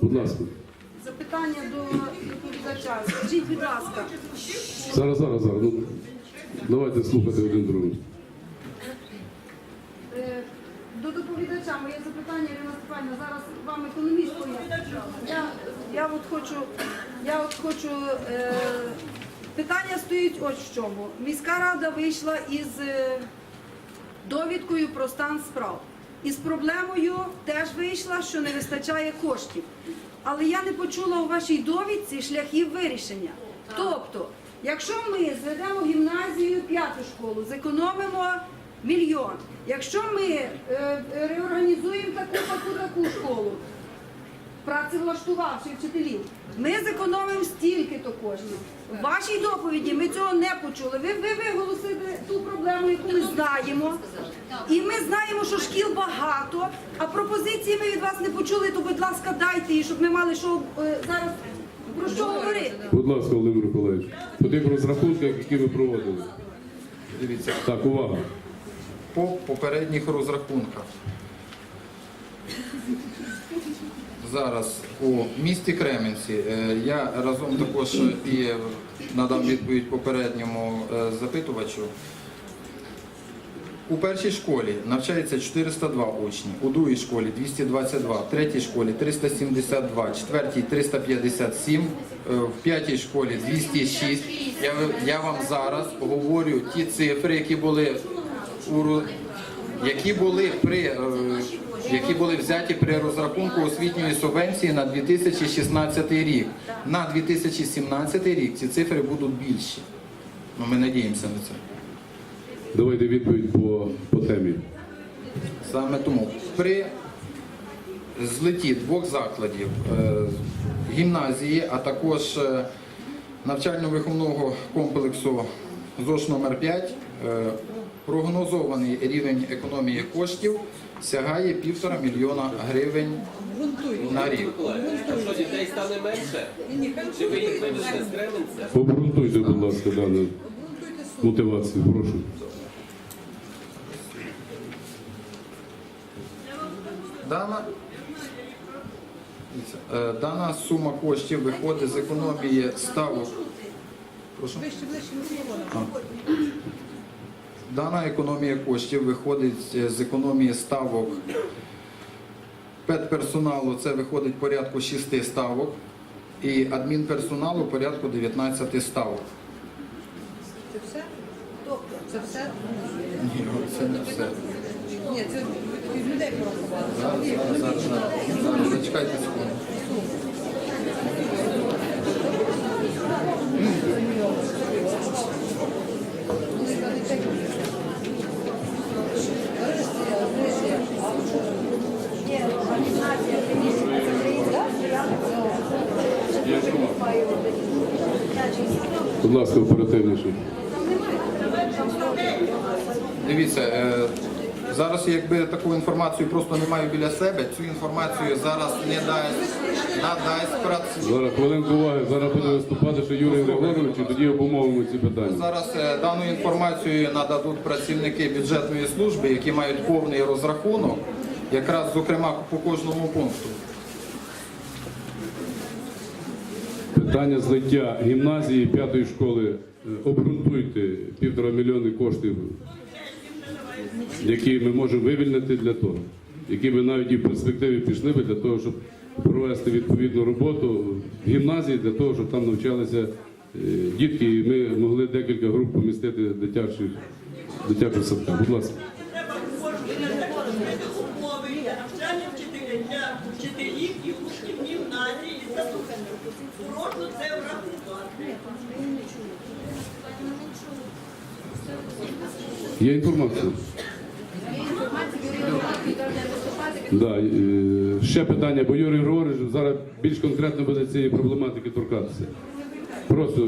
Будь ласка. Запитання до доповідача. Скажіть, будь ласка, Зараз, зараз, зараз. Ну, давайте слухати один другого. е, до доповідача моє запитання, Ірина Степанівна, зараз вам економіст пояснить. Я, я от хочу, я от хочу, е, питання стоїть ось в чому. Міська рада вийшла із е, довідкою про стан справ. І з проблемою теж вийшла, що не вистачає коштів. Але я не почула у вашій довідці шляхів вирішення. Тобто, якщо ми зведемо гімназію п'яту школу, зекономимо мільйон. Якщо ми е, реорганізуємо таку, таку, таку школу, працевлаштувавши вчителів, ми зекономимо стільки-то коштів. В вашій доповіді ми цього не почули. Ви, ви проблему, яку ми знаємо. І ми знаємо, що шкіл багато, а пропозиції ми від вас не почули, то, будь ласка, дайте її, щоб ми мали що е, зараз про що говорити. Будь ласка, Володимир Миколаївич. По тих розрахунках, які ви проводили. Дивіться, Так, увага. по попередніх розрахунках. Зараз у місті Кременці е, я разом також і надав відповідь попередньому е, запитувачу. У першій школі навчається 402 учні, у другій школі 222, в третій школі 372, в четвертій 357, е, в п'ятій школі 206. Я, я вам зараз говорю ті цифри, які були у які були при е, які були взяті при розрахунку освітньої субвенції на 2016 рік. На 2017 рік ці цифри будуть більші. Ну, ми надіємося на це. Давайте відповідь по, по темі. Саме тому при злеті двох закладів е, гімназії, а також е, навчально-виховного комплексу ЗОШ номер 5 е, прогнозований рівень економії коштів сягає півтора мільйона гривень на рік. Що дітей стане менше? Чи ви їх вивезете з Кременця? Обґрунтуйте, будь ласка, дану мотивацію. Прошу. Дана, е, дана сума коштів виходить з економії ставок. Прошу. Дана економія коштів виходить е, з економії ставок педперсоналу, це виходить порядку 6 ставок, і адмінперсоналу порядку 19 ставок. Це все? Це все? Ні, це не все. Ні, це від людей порахували. Зараз, зараз, зараз, зараз, зачекайте секунду. Будь ласка, оперативніше. Дивіться, е, зараз якби таку інформацію просто не маю біля себе, цю інформацію зараз не дасть, надасть праці. Зараз хвилинку уваги. Зараз буде виступати ще Юрій Григорович, і тоді обумовимо ці питання. Зараз е, дану інформацію нададуть працівники бюджетної служби, які мають повний розрахунок, якраз зокрема по кожному пункту. Питання злиття гімназії п'ятої школи. Е, Обґрунтуйте півтора мільйони коштів, які ми можемо вивільнити для того, які ми навіть і в перспективі пішли би для того, щоб провести відповідну роботу в гімназії, для того, щоб там навчалися е, дітки, і ми могли декілька груп помістити дитячих дитячих садках. Будь ласка. Треба створити умови для навчання вчителів для вчителів і учнів гімназії за Прошу це врахувати. Є інформація? Да, е, ще питання, бо Юрій Григорович зараз більш конкретно буде цієї проблематики торкатися. Просто